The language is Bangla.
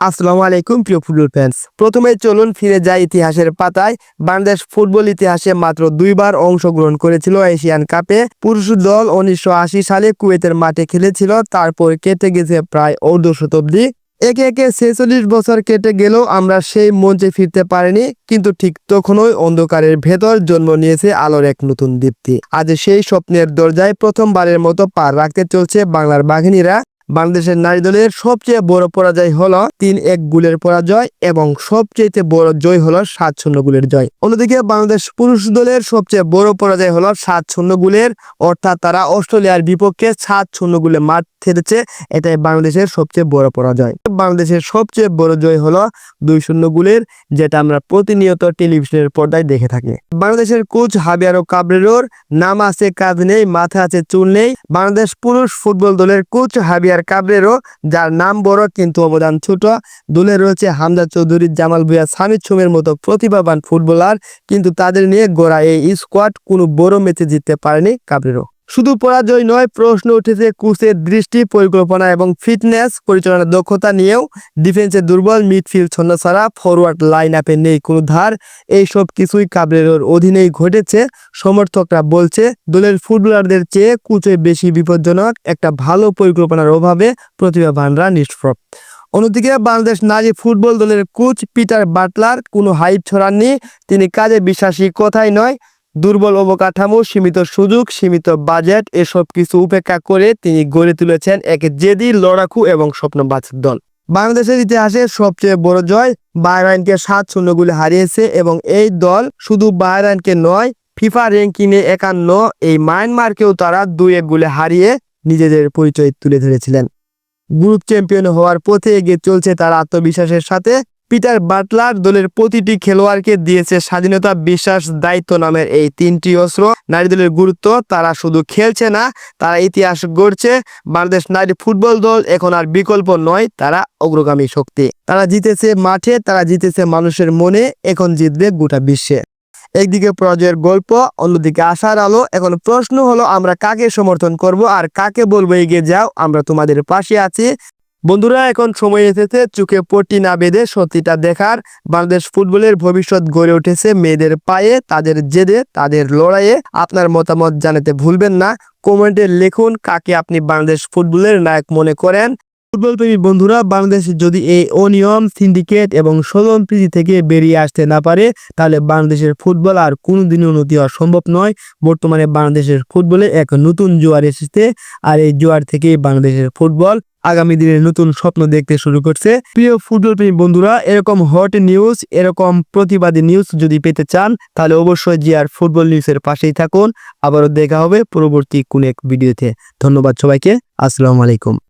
আসসালামু আলাইকুম, প্রিয় ফুটবল ফ্যান্স প্রথমে চলুন ফিরে যাই ইতিহাসের পাতায়। বাংলাদেশ ফুটবল ইতিহাসে মাত্র দুইবার অংশগ্রহণ করেছিল এশিয়ান কাপে। পুরুষ দল উনিশশো আশি সালে কুয়েতের মাঠে খেলেছিল, তারপর কেটে গেছে প্রায় অর্ধ শতাব্দী। একে একে ছেচল্লিশ বছর কেটে গেলেও আমরা সেই মঞ্চে ফিরতে পারিনি, কিন্তু ঠিক তখনই অন্ধকারের ভেতর জন্ম নিয়েছে আলোর এক নতুন দীপ্তি। আজ সেই স্বপ্নের দরজায় প্রথমবারের মতো পার রাখতে চলছে বাংলার বাঘিনীরা। বাংলাদেশের নারী দলের সবচেয়ে বড় পরাজয় হলো তিন এক গোলের পরাজয় এবং সবচেয়ে বড় জয় হলো সাত শূন্য গোলের জয়। অন্যদিকে বাংলাদেশ পুরুষ দলের সবচেয়ে বড় পরাজয় হলো সাত শূন্য গোলের, অর্থাৎ তারা অস্ট্রেলিয়ার বিপক্ষে সাত শূন্য গোলে মাঠ ছেড়েছে এটাই বাংলাদেশের সবচেয়ে বড় পরাজয়। বাংলাদেশের সবচেয়ে বড় জয় হলো দুই শূন্য গোলের, যেটা আমরা প্রতিনিয়ত টেলিভিশনের পর্দায় দেখে থাকি। বাংলাদেশের কোচ হাবিয়ারো কাবরেরোর নাম আছে, কাজ নেই, মাথা আছে, চুল নেই। বাংলাদেশ পুরুষ ফুটবল দলের কোচ হাবিয়ার কাবরেরো যার নাম বড় কিন্তু অবদান ছোট। দলে রয়েছে হামদা চৌধুরী, জামাল ভুয়া সামিদ সুমের মতো প্রতিভাবান ফুটবলার, কিন্তু তাদের নিয়ে গোড়া এই স্কোয়াড কোনো বড় ম্যাচে জিততে পারেনি কাবরেরো শুধু পরাজয় নয়, প্রশ্ন উঠেছে কোচের দৃষ্টি, পরিকল্পনা এবং ফিটনেস, পরিচালনার দক্ষতা নিয়েও। ডিফেন্সের দুর্বল মিডফিল্ড ছন্দ ছাড়া ফরওয়ার্ড লাইন আপে নেই কোনো ধার। এই সব কিছুই কাবরেরোর অধীনেই ঘটেছে, সমর্থকরা বলছে দলের ফুটবলারদের চেয়ে কুচে বেশি বিপজ্জনক একটা ভালো পরিকল্পনার অভাবে প্রতিভাবানরা নিষ্প্রভ। অন্যদিকে বাংলাদেশ নারী ফুটবল দলের কোচ পিটার বাটলার কোনো হাইপ ছড়াননি, তিনি কাজে বিশ্বাসী কথাই নয়। দুর্বল অবকাঠামো, সীমিত সুযোগ, সীমিত বাজেট, এসব কিছু উপেক্ষা করে তিনি গড়ে তুলেছেন এক জেদি, লড়াকু এবং স্বপ্নবাজ দল। বাংলাদেশের ইতিহাসে সবচেয়ে বড় জয় বাহরাইনকে সাত শূন্য গোলে হারিয়েছে এবং এই দল শুধু বাহরাইনকে নয়, ফিফা র্যাঙ্কিংয়ে একান্ন, এই মায়ানমারকেও তারা দুই এক গোলে হারিয়ে নিজেদের পরিচয় তুলে ধরেছিলেন। গ্রুপ চ্যাম্পিয়ন হওয়ার পথে এগিয়ে চলছে তার আত্মবিশ্বাসের সাথে পিটার বাটলার দলের প্রতিটি খেলোয়াড়কে দিয়েছে স্বাধীনতা বিশ্বাস দায়িত্ব নামের এই তিনটি অস্ত্র। নারী দলের গুরুত্ব, তারা শুধু খেলছে না, তারা ইতিহাস গড়ছে। বাংলাদেশ নারী ফুটবল দল এখন আর বিকল্প নয়, তারা অগ্রগামী শক্তি। তারা জিতেছে মাঠে, তারা জিতেছে মানুষের মনে, এখন জিতবে গোটা বিশ্বে। একদিকে পরাজয়ের গল্প, অন্যদিকে আশার আলো। এখন প্রশ্ন হলো, আমরা কাকে সমর্থন করব আর কাকে বলব এগিয়ে যাও? আমরা তোমাদের পাশে আছি। বন্ধুরা, এখন সময় এসেছে চোখে পট্টি না বেঁধে সত্যিটা দেখার। বাংলাদেশ ফুটবলের ভবিষ্যৎ গড়ে উঠেছে মেয়েদের পায়ে, তাদের জেদে, তাদের লড়াইয়ে। আপনার মতামত জানাতে ভুলবেন না। কমেন্টে লিখুন কাকে আপনি বাংলাদেশ ফুটবলের নায়ক মনে করেন। ফুটবল প্রেমী বন্ধুরা, বাংলাদেশ যদি এই অনিয়ম, সিন্ডিকেট এবং স্বজন প্রীতি থেকে বেরিয়ে আসতে না পারে, তাহলে বাংলাদেশের ফুটবল আর কোনোদিনই উন্নতি হওয়া সম্ভব নয়। বর্তমানে বাংলাদেশের ফুটবলে এক নতুন জোয়ার এসেছে, আর এই জোয়ার থেকেই বাংলাদেশের ফুটবল আগামী দিনে নতুন স্বপ্ন দেখতে শুরু করছে। প্রিয় ফুটবল প্রেমী বন্ধুরা, এরকম হট নিউজ এরকম প্রতিবাদী নিউজ যদি পেতে চান, তাহলে অবশ্যই জিয়ার ফুটবল নিউজের পাশেই থাকুন। আবারও দেখা হবে পরবর্তী কোন এক ভিডিওতে ধন্যবাদ সবাইকে। আসসালামু আলাইকুম।